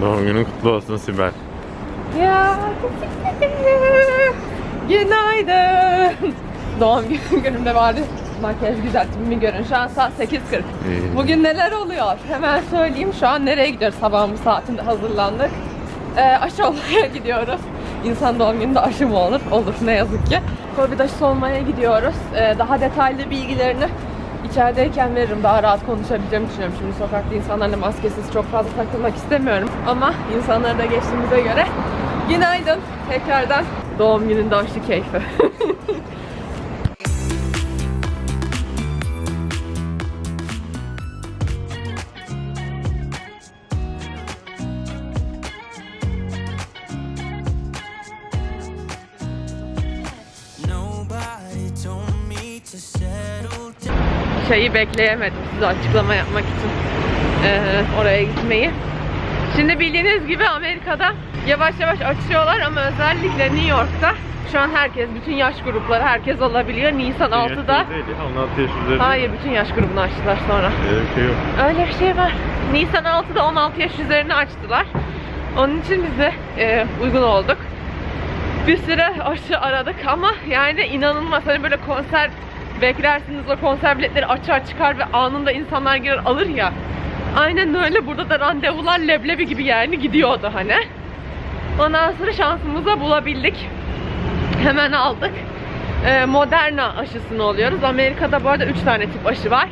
Doğum günün kutlu olsun Sibel. Ya Günaydın. Doğum gün- günümde vardı. Makyaj düzeltimi görün. Şu an saat 8.40. İyi. Bugün neler oluyor? Hemen söyleyeyim. Şu an nereye gidiyoruz? Sabahın bu saatinde hazırlandık. Ee, aşı olmaya gidiyoruz. İnsan doğum gününde aşı mı olur? Olur ne yazık ki. Covid aşısı olmaya gidiyoruz. Ee, daha detaylı bilgilerini içerideyken veririm. Daha rahat konuşabileceğimi düşünüyorum. Şimdi sokakta insanlarla maskesiz çok fazla takılmak istemiyorum. Ama insanları da geçtiğimize göre günaydın. Tekrardan doğum gününde aşı keyfi. şeyi bekleyemedim size açıklama yapmak için eee, oraya gitmeyi. Şimdi bildiğiniz gibi Amerika'da yavaş yavaş açıyorlar ama özellikle New York'ta şu an herkes, bütün yaş grupları herkes alabiliyor. Nisan 6'da 16 yaş üzeri. Hayır bütün yaş grubunu açtılar sonra. Öyle bir şey yok. Öyle bir şey var. Nisan 6'da 16 yaş üzerine açtılar. Onun için biz de e, uygun olduk. Bir süre aşı aradık ama yani inanılmaz. Hani böyle konser beklersiniz o konser biletleri açığa çıkar ve anında insanlar girer alır ya. Aynen öyle burada da randevular leblebi gibi yani gidiyordu hani. Ondan sonra şansımıza bulabildik. Hemen aldık. Ee, Moderna aşısını oluyoruz. Amerika'da bu arada 3 tane tip aşı var.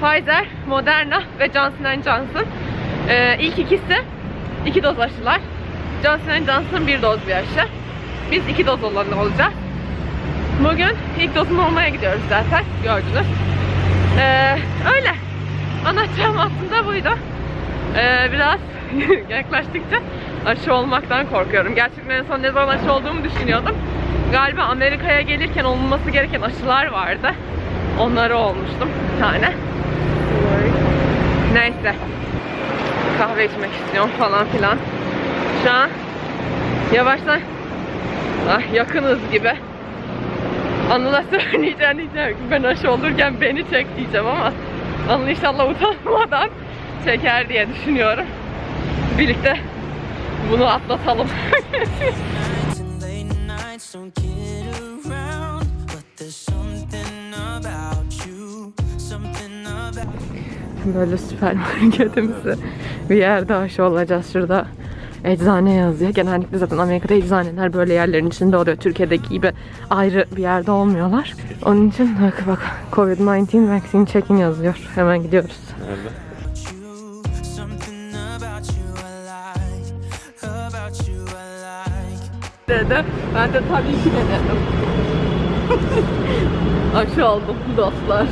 Pfizer, Moderna ve Johnson Johnson. Ee, ilk ikisi iki doz aşılar. Johnson Johnson bir doz bir aşı. Biz iki doz olanı olacağız. Bugün ilk dozum olmaya gidiyoruz zaten. Gördünüz. Ee, öyle. Anlatacağım aslında buydu. Ee, biraz yaklaştıkça aşı olmaktan korkuyorum. Gerçekten en son ne zaman aşı olduğumu düşünüyordum. Galiba Amerika'ya gelirken olunması gereken aşılar vardı. Onları olmuştum bir tane. Neyse. Kahve içmek istiyorum falan filan. Şu an yavaştan ah, yakınız gibi. Anıl'a söyleyeceğim diyeceğim ben aşı olurken beni çek diyeceğim ama Anıl inşallah utanmadan çeker diye düşünüyorum. Birlikte bunu atlatalım. Böyle süpermarketimsi bir yerde aşı olacağız şurada. Eczane yazıyor. Genellikle zaten Amerika'da eczaneler böyle yerlerin içinde oluyor. Türkiye'deki gibi ayrı bir yerde olmuyorlar. Onun için bak bak COVID-19 vaccine checking yazıyor. Hemen gidiyoruz. Nerede? Dedi. Ben de tabii ki de dedim. Aşı oldum dostlar.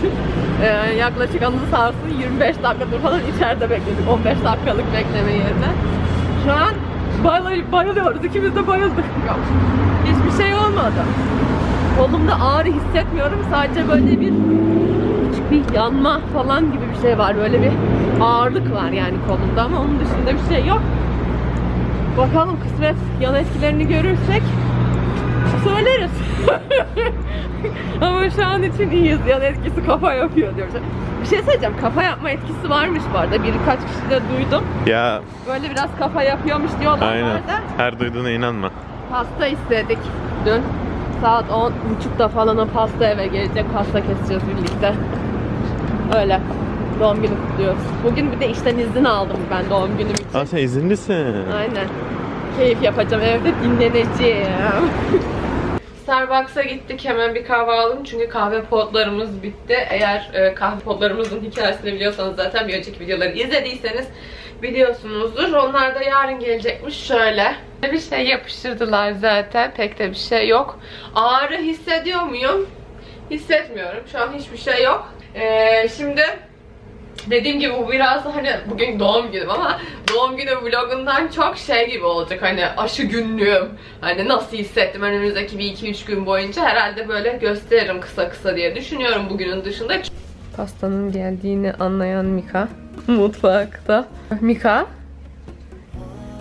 Ee, yaklaşık anı sarsın 25 dakikadır falan içeride bekledik. 15 dakikalık bekleme yerine. Şu an bayıl bayılıyoruz. İkimiz de bayıldık. Hiçbir şey olmadı. Kolumda ağrı hissetmiyorum. Sadece böyle bir küçük bir yanma falan gibi bir şey var. Böyle bir ağırlık var yani kolumda ama onun dışında bir şey yok. Bakalım kısmet yan etkilerini görürsek söyleriz. Ama şu an için iyiyiz. Yan etkisi kafa yapıyor diyoruz. Bir şey söyleyeceğim. Kafa yapma etkisi varmış bu arada. Birkaç kişi de duydum. Ya Böyle biraz kafa yapıyormuş diyorlar aynen. arada. Her duyduğuna inanma. Pasta istedik dün. Saat 10.30'da falan o pasta eve gelecek. Pasta keseceğiz birlikte. Öyle. Doğum günü kutluyoruz. Bugün bir de işten izin aldım ben doğum günüm için. Aa sen izinlisin. Aynen. Keyif yapacağım evde dinleneceğim. Starbucks'a gittik hemen bir kahve aldım çünkü kahve potlarımız bitti. Eğer e, kahve potlarımızın hikayesini biliyorsanız zaten bir önceki videoları izlediyseniz biliyorsunuzdur. Onlar da yarın gelecekmiş şöyle. Bir şey yapıştırdılar zaten pek de bir şey yok. Ağrı hissediyor muyum? Hissetmiyorum. Şu an hiçbir şey yok. Ee, şimdi Dediğim gibi bu biraz hani bugün doğum günüm ama doğum günü vlogundan çok şey gibi olacak hani aşı günlüğüm. Hani nasıl hissettim önümüzdeki bir iki üç gün boyunca herhalde böyle gösteririm kısa kısa diye düşünüyorum bugünün dışında. Pastanın geldiğini anlayan Mika mutfakta. Mika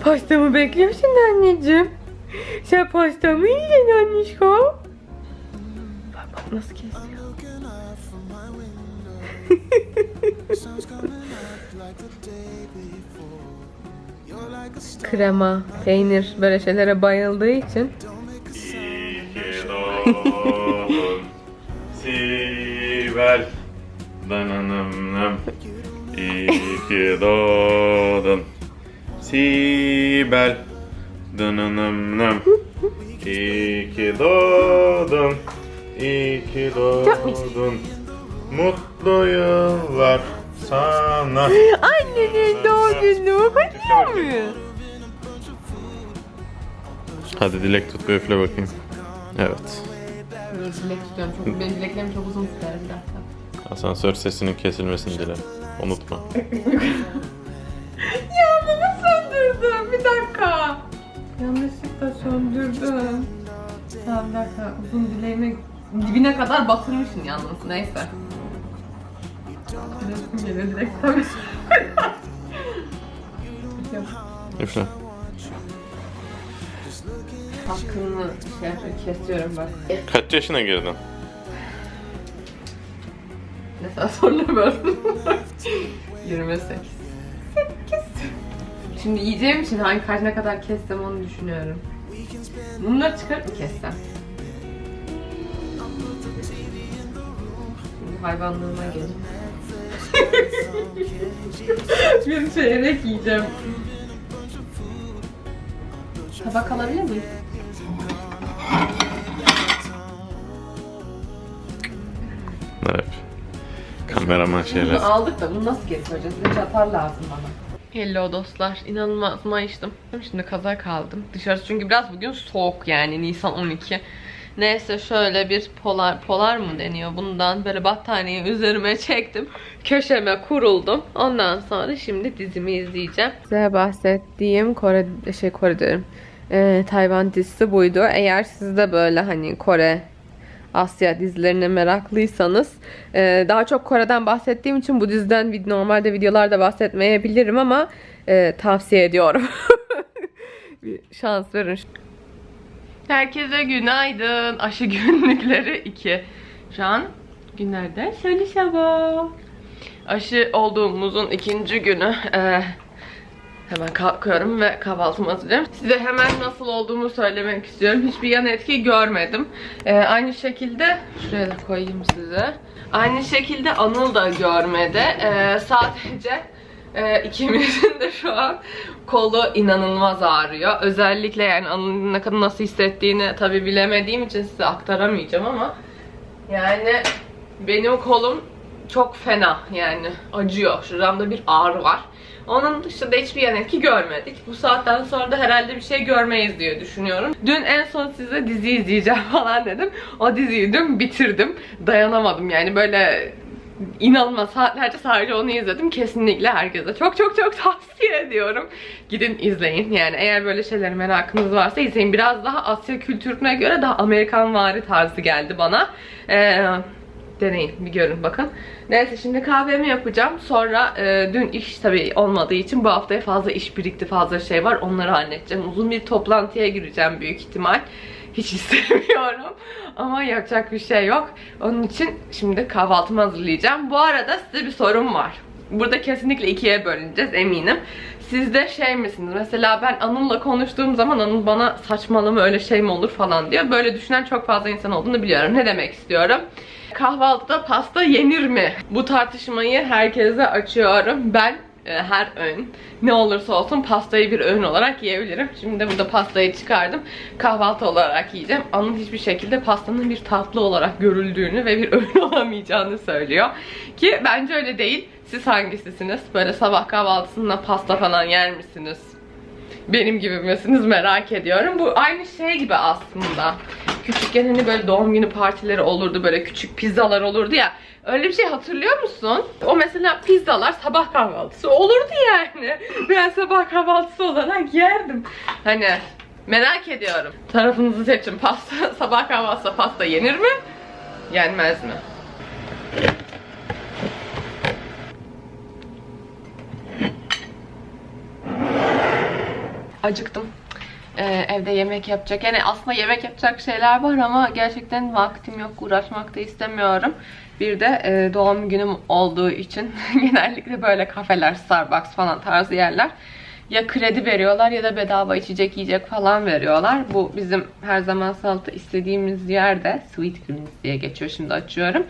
pastamı bekliyorsun anneciğim. Sen pastamı yiyeceksin annişko. Bak bak nasıl kesiyor. krema, peynir böyle şeylere bayıldığı için. Doğdun. Sibel Dananım İyi ki doğdun Sibel Dananım İyi ki doğdun İyi ki doğdun. Mutlu yıllar sana. Annenin kutluyor muyuz? Hadi dilek tut bir üfle bakayım. Evet. Dilek tutuyorum. Çok, benim dileklerim çok uzun sürer bir dakika. Asansör sesinin kesilmesini dile. Unutma. Ya baba söndürdüm. Bir dakika. Yanlışlıkla söndürdüm. Tamam bir dakika. Uzun dileğimi dibine kadar batırmışsın yalnız. Neyse. Resim geliyor direkt tabii. Üfle. Hakkını şey kesiyorum bak. Kaç yaşına girdin? Ne sen sonra böyle. 28. 8. Şimdi yiyeceğim için hangi kaç ne kadar kessem onu düşünüyorum. Bunları çıkarıp mı kessem? Şimdi hayvanlığıma gelin. bir çeyrek yiyeceğim. Tabak alabilir miyim? Evet. Kameraman şeyler. Bunu aldık da bunu nasıl koyacağız? Bir çatal lazım bana. Hello dostlar. İnanılmaz mayıştım. Şimdi kaza kaldım. Dışarısı çünkü biraz bugün soğuk yani Nisan 12. Neyse şöyle bir polar polar mı deniyor bundan böyle battaniye üzerime çektim. Köşeme kuruldum. Ondan sonra şimdi dizimi izleyeceğim. Size bahsettiğim Kore şey Kore diyorum. Ee, Tayvan dizisi buydu. Eğer siz de böyle hani Kore Asya dizilerine meraklıysanız e, daha çok Kore'den bahsettiğim için bu diziden normalde videolarda bahsetmeyebilirim ama e, tavsiye ediyorum. bir şans verin. Herkese günaydın. Aşı günlükleri 2. Şu an günlerden şöyle sabah. Aşı olduğumuzun ikinci günü. E, Hemen kalkıyorum ve kahvaltımı hazırlıyorum. Size hemen nasıl olduğumu söylemek istiyorum. Hiçbir yan etki görmedim. Ee, aynı şekilde şuraya da koyayım size. Aynı şekilde Anıl da görmedi. Ee, sadece e, ikimizin de şu an kolu inanılmaz ağrıyor. Özellikle yani Anıl'ın ne kadar nasıl hissettiğini tabi bilemediğim için size aktaramayacağım ama yani benim kolum çok fena yani acıyor. Şuramda bir ağrı var. Onun dışında hiçbir yan etki görmedik. Bu saatten sonra da herhalde bir şey görmeyiz diye düşünüyorum. Dün en son size dizi izleyeceğim falan dedim. O diziyi dün bitirdim. Dayanamadım yani böyle inanılmaz saatlerce sadece onu izledim. Kesinlikle herkese çok çok çok tavsiye ediyorum. Gidin izleyin. Yani eğer böyle şeylere merakınız varsa izleyin. Biraz daha Asya kültürüne göre daha Amerikan vari tarzı geldi bana. Eee deneyin bir görün bakın. Neyse şimdi kahvemi yapacağım. Sonra e, dün iş tabii olmadığı için bu haftaya fazla iş birikti, fazla şey var. Onları halledeceğim. Uzun bir toplantıya gireceğim büyük ihtimal. Hiç istemiyorum. Ama yapacak bir şey yok. Onun için şimdi kahvaltımı hazırlayacağım. Bu arada size bir sorum var. Burada kesinlikle ikiye bölüneceğiz eminim. Siz de şey misiniz? Mesela ben Anıl'la konuştuğum zaman Anıl bana saçmalama öyle şey mi olur falan diyor. Böyle düşünen çok fazla insan olduğunu biliyorum. Ne demek istiyorum? Kahvaltıda pasta yenir mi? Bu tartışmayı herkese açıyorum. Ben her öğün ne olursa olsun pastayı bir öğün olarak yiyebilirim. Şimdi de burada pastayı çıkardım. Kahvaltı olarak yiyeceğim. Anıl hiçbir şekilde pastanın bir tatlı olarak görüldüğünü ve bir öğün olamayacağını söylüyor. Ki bence öyle değil. Siz hangisisiniz? Böyle sabah kahvaltısında pasta falan yer misiniz? Benim gibi misiniz merak ediyorum. Bu aynı şey gibi aslında. Küçükken hani böyle doğum günü partileri olurdu. Böyle küçük pizzalar olurdu ya. Öyle bir şey hatırlıyor musun? O mesela pizzalar sabah kahvaltısı olurdu yani. Ben sabah kahvaltısı olarak yerdim. Hani merak ediyorum. Tarafınızı seçin. Pasta, sabah kahvaltısı pasta yenir mi? Yenmez mi? Acıktım. Ee, evde yemek yapacak. Yani aslında yemek yapacak şeyler var ama gerçekten vaktim yok. Uğraşmak da istemiyorum. Bir de e, doğum günüm olduğu için genellikle böyle kafeler, Starbucks falan tarzı yerler ya kredi veriyorlar ya da bedava içecek yiyecek falan veriyorlar. Bu bizim her zaman salata istediğimiz yerde Sweet Greens diye geçiyor. Şimdi açıyorum.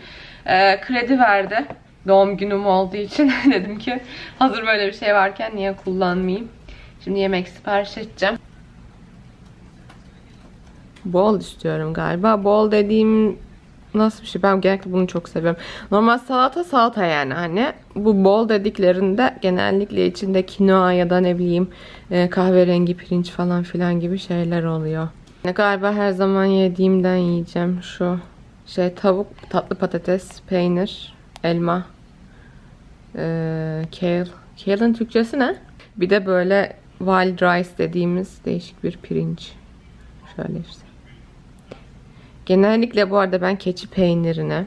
Ee, kredi verdi. Doğum günüm olduğu için dedim ki hazır böyle bir şey varken niye kullanmayayım. Şimdi yemek sipariş edeceğim. Bol istiyorum galiba. Bol dediğim nasıl bir şey? Ben genellikle bunu çok seviyorum. Normal salata salata yani hani. Bu bol dediklerinde genellikle içinde kinoa ya da ne bileyim e, kahverengi pirinç falan filan gibi şeyler oluyor. Galiba her zaman yediğimden yiyeceğim şu şey tavuk, tatlı patates, peynir, elma, e, kale. Kale'ın Türkçesi ne? Bir de böyle wild rice dediğimiz değişik bir pirinç. Şöyle işte. Genellikle bu arada ben keçi peynirini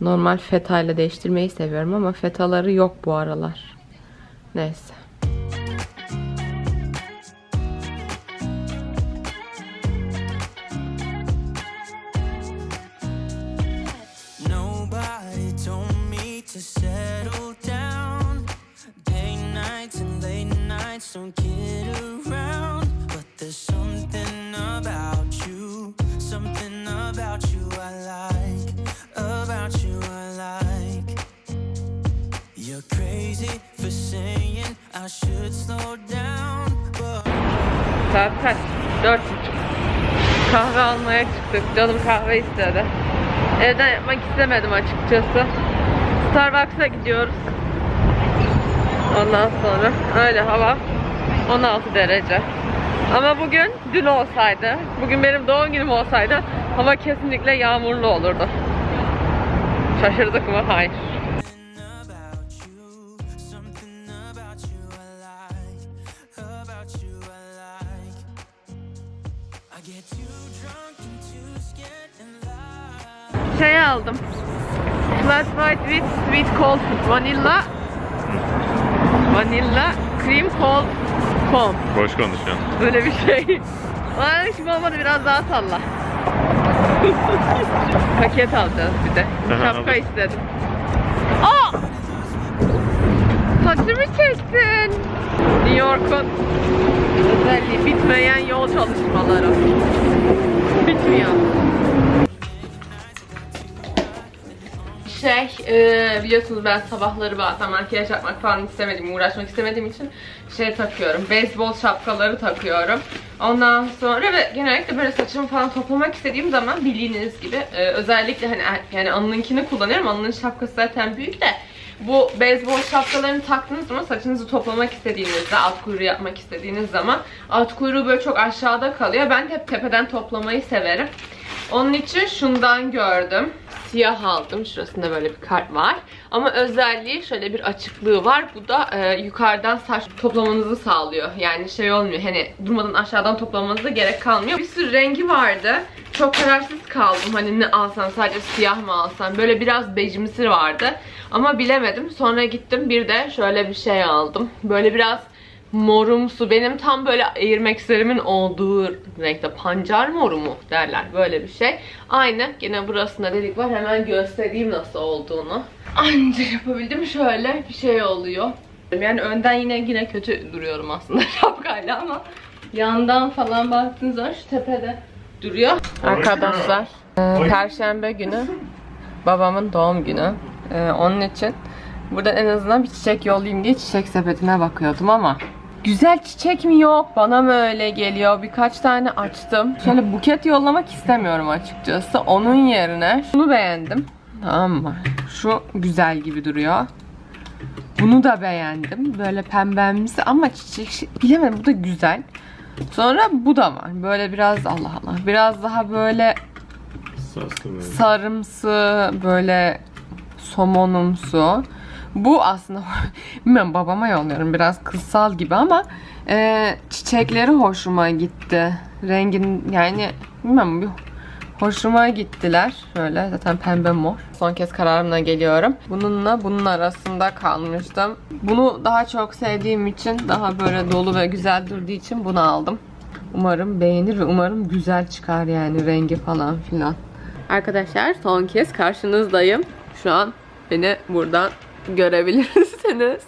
normal feta ile değiştirmeyi seviyorum ama fetaları yok bu aralar. Neyse. Don't kid around. Saat kaç? Dört buçuk. Kahve almaya çıktık. Canım kahve istedi. Evden yapmak istemedim açıkçası. Starbucks'a gidiyoruz. Ondan sonra öyle hava 16 derece. Ama bugün dün olsaydı, bugün benim doğum günüm olsaydı hava kesinlikle yağmurlu olurdu. Şaşırdık mı? Hayır. Şey aldım. Flat white with sweet cold vanilla vanilla cream cold foam. Boş konuşuyorsun. Böyle bir şey. Ay şimdi olmadı biraz daha salla. Paket alacağız bir de. Şapka istedim. Aa! Saçımı çektin. New York'un özelliği bitmeyen yol çalışmaları. Bitmiyor. Şey, e, biliyorsunuz ben sabahları bazen makyaj yapmak falan istemedim, uğraşmak istemediğim için şey takıyorum, beyzbol şapkaları takıyorum. Ondan sonra ve genellikle böyle saçımı falan toplamak istediğim zaman bildiğiniz gibi e, özellikle hani yani Anıl'ınkini kullanıyorum. Anıl'ın şapkası zaten büyük de bu beyzbol şapkalarını taktığınız zaman saçınızı toplamak istediğinizde, alt kuyruğu yapmak istediğiniz zaman alt kuyruğu böyle çok aşağıda kalıyor. Ben hep tepeden toplamayı severim. Onun için şundan gördüm. Siyah aldım. Şurasında böyle bir kart var. Ama özelliği şöyle bir açıklığı var. Bu da e, yukarıdan saç toplamanızı sağlıyor. Yani şey olmuyor. Hani durmadan aşağıdan toplamanıza gerek kalmıyor. Bir sürü rengi vardı. Çok kararsız kaldım. Hani ne alsam sadece siyah mı alsam. Böyle biraz bejimsi vardı. Ama bilemedim. Sonra gittim bir de şöyle bir şey aldım. Böyle biraz morumsu. Benim tam böyle Air Max'lerimin olduğu renkte. Pancar moru mu derler. Böyle bir şey. Aynı. Yine burasında delik var. Hemen göstereyim nasıl olduğunu. Anca yapabildim. Şöyle bir şey oluyor. Yani önden yine yine kötü duruyorum aslında şapkayla ama yandan falan baktığınız zaman şu tepede duruyor. Arkadaşlar e, Perşembe günü babamın doğum günü. E, onun için buradan en azından bir çiçek yollayayım diye çiçek sepetine bakıyordum ama Güzel çiçek mi yok? Bana mı öyle geliyor? Birkaç tane açtım. Şöyle buket yollamak istemiyorum açıkçası. Onun yerine şunu beğendim. Tamam mı? Şu güzel gibi duruyor. Bunu da beğendim. Böyle pembemsi ama çiçek bilemedim bu da güzel. Sonra bu da var. Böyle biraz Allah Allah. Biraz daha böyle sarımsı, böyle somonumsu. Bu aslında bilmiyorum babama yolluyorum biraz kızsal gibi ama e, çiçekleri hoşuma gitti. Rengin yani bilmiyorum bir hoşuma gittiler. Şöyle zaten pembe mor. Son kez kararımla geliyorum. Bununla bunun arasında kalmıştım. Bunu daha çok sevdiğim için daha böyle dolu ve güzel durduğu için bunu aldım. Umarım beğenir ve umarım güzel çıkar yani rengi falan filan. Arkadaşlar son kez karşınızdayım. Şu an beni buradan görebilirsiniz.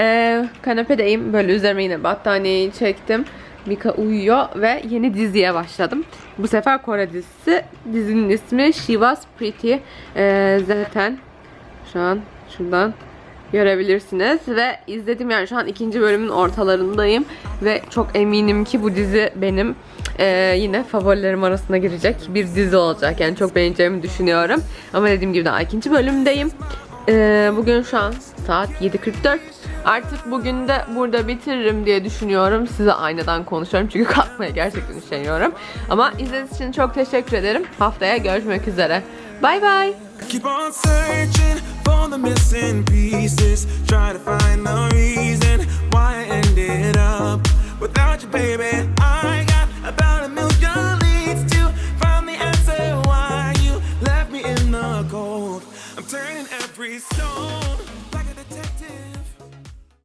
Ee, kanepedeyim. Böyle üzerime yine battaniyeyi çektim. Mika uyuyor ve yeni diziye başladım. Bu sefer Kore dizisi. Dizinin ismi She Was Pretty. Ee, zaten şu an şuradan görebilirsiniz ve izledim yani şu an ikinci bölümün ortalarındayım ve çok eminim ki bu dizi benim e, yine favorilerim arasına girecek bir dizi olacak yani çok beğeneceğimi düşünüyorum ama dediğim gibi daha ikinci bölümdeyim ee, bugün şu an saat 7.44. Artık bugün de burada bitiririm diye düşünüyorum. Size aynadan konuşuyorum çünkü kalkmaya gerçekten üşeniyorum. Ama izlediğiniz için çok teşekkür ederim. Haftaya görüşmek üzere. Bay bay. Keep on searching for the missing pieces Try to find the reason why I ended up Without you baby I every